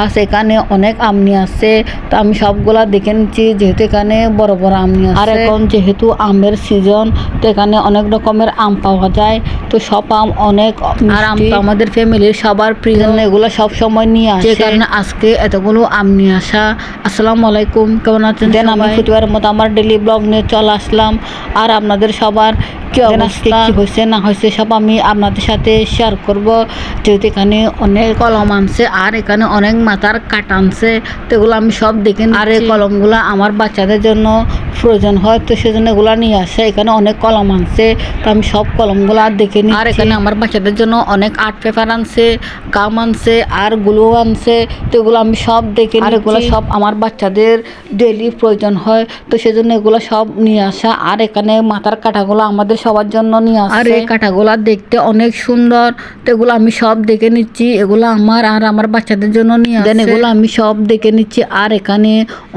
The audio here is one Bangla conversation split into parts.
আজ এখানে অনেক আমনি আছে। তো আমি সবগুলা দেখে নিচ্ছি যেহেতু এখানে বড় বড় আমনি আছে। আর এখন যেহেতু আমের সিজন তো এখানে অনেক রকমের আম পাওয়া যায়। তো সব আম অনেক আর আম তো আমাদের ফ্যামিলির সবার প্রিয়। এগুলো সব সময় নিয়ে আসে। কারণে আজকে এতগুলো আম নিয়ে আসা। আসসালামু আলাইকুম কেমন আছেন দেন আমি প্রতিবারের মতো আমার ডেলি ব্লগ নিয়ে চলে আসলাম। আর আপনাদের সবার কি অবস্থা? হয়েছে না হয়েছে সব আমি আপনাদের সাথে শেয়ার করব। যেহেতু এখানে অনেক কলম আনছে আর এখানে অনেক মাথার কাট আনছে তো এগুলো আমি সব দেখে। আর এই কলমগুলো আমার বাচ্চাদের জন্য প্রয়োজন হয় তো সেজন্য এগুলো নিয়ে আসে। এখানে অনেক কলম আনছে তো আমি সব কলমগুলো আর দেখে নিই আর এখানে আমার বাচ্চাদের জন্য অনেক আর্ট পেপার আনছে গাম আনছে আর গ্লু আনছে তো এগুলো আমি সব দেখে আর এগুলো সব আমার বাচ্চাদের ডেলি প্রয়োজন হয় তো সেজন্য এগুলো সব নিয়ে আসা। আর এখানে মাথার কাঁটাগুলো আমাদের সবার জন্য নিয়ে আসা। আর এই কাঁটাগুলো দেখতে অনেক সুন্দর তো এগুলো আমি সব দেখে নিচ্ছি। এগুলো আমার আর আমার বাচ্চাদের জন্য নিয়ে দেন এগুলো আমি সব দেখে নিচ্ছি। আর এখানে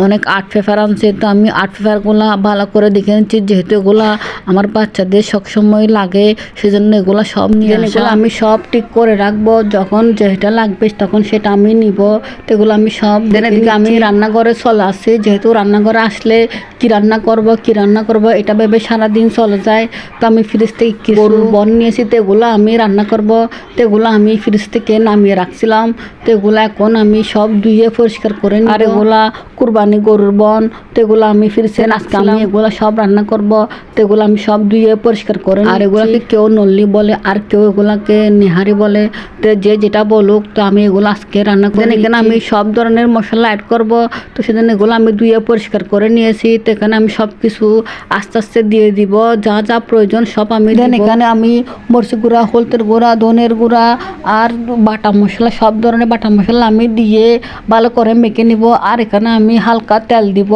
অনেক আর্ট পেপার আনছে তো আমি আর্ট পেপারগুলো ভালো করে দেখে নিচ্ছি যেহেতু এগুলো আমার বাচ্চাদের সবসময় লাগে সেজন্য এগুলো সব নিয়ে এগুলো আমি সব ঠিক করে রাখব যখন যেটা লাগবে তখন সেটা আমি নিব তো এগুলো আমি সব এদিকে আমি রান্নাঘরে চলে আসি যেহেতু রান্নাঘরে আসলে কি রান্না করব কি রান্না করব এটা ভেবে সারাদিন চলে যায়। তো আমি ফ্রিজ থেকে কি গরুর বন নিয়েছি তো এগুলো আমি রান্না করব তো এগুলো আমি ফ্রিজ থেকে নামিয়ে রাখছিলাম তো এগুলো এখন আমি সব ধুয়ে পরিষ্কার করে নিই আর এগুলা কুরবানি গরুর বন তেগুলো আমি ফ্রিজে আজকে আমি এগুলো সব রান্না করব তেগুলো আমি সব ধুয়ে পরিষ্কার করে আর এগুলাকে কেউ নল্লি বলে আর কেউ এগুলাকে নিহারি বলে। তো যে যেটা বলুক তো আমি এগুলো আজকে রান্না করে এখানে আমি সব ধরনের মশলা অ্যাড করব তো সেদিন এগুলো আমি ধুয়ে পরিষ্কার করে নিয়েছি। তো এখানে আমি সব কিছু আস্তে আস্তে দিয়ে দিব যা যা প্রয়োজন সব আমি দেন এখানে আমি মরচি গুঁড়া হলদের গুঁড়া ধনের গুঁড়া আর বাটা মশলা সব ধরনের বাটা মশলা আমি দিয়ে ভালো করে মেখে নিব। আর এখানে আমি হালকা তেল দিব।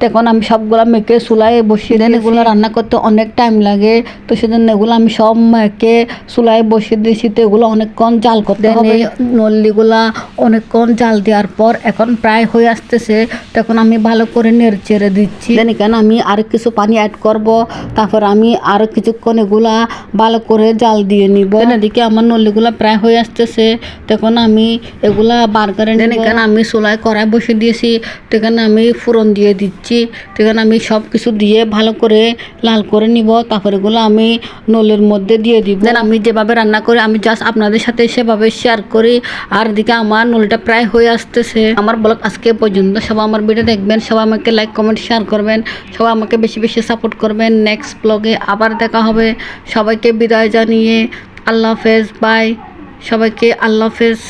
তখন আমি সবগুলা মেখে চুলায় বসিয়ে দেন এগুলো রান্না করতে অনেক টাইম লাগে তো সেজন্য এগুলো আমি সব মেখে চুলায় বসিয়ে দিয়েছি। তো এগুলো অনেকক্ষণ জাল করতে হবে। নল্লিগুলা অনেকক্ষণ জাল দেওয়ার পর এখন প্রায় হয়ে আসতেছে। তখন আমি ভালো করে নেড়ে চেড়ে দিচ্ছি। দেন এখানে আমি আর কিছু পানি অ্যাড করব। তারপর আমি আরও কিছুক্ষণ এগুলা ভালো করে জাল দিয়ে নিব। এদিকে আমার নল্লিগুলা প্রায় হয়ে আসতেছে। তখন আমি এগুলা বার করে দেন এখানে আমি চুলায় কড়াই বসে দিয়েছি। তো এখানে আমি ফুরন দিয়ে দিচ্ছি। তো এখানে আমি সব কিছু দিয়ে ভালো করে লাল করে নিব। তারপর এগুলো আমি নলের মধ্যে দিয়ে দিব। আমি যেভাবে রান্না করি, আমি জাস্ট আপনাদের সাথে সেভাবে শেয়ার করি। আর দিকে আমার নলটা প্রায় হয়ে আসতেছে। আমার ব্লগ আজকে পর্যন্ত। সবাই আমার ভিডিও দেখবেন, সবাই আমাকে লাইক কমেন্ট শেয়ার করবেন। সবাই আমাকে বেশি বেশি সাপোর্ট করবেন। নেক্সট ব্লগে আবার দেখা হবে। সবাইকে বিদায় জানিয়ে আল্লাহ হাফেজ। বাই সবাইকে আল্লাহ হাফেজ।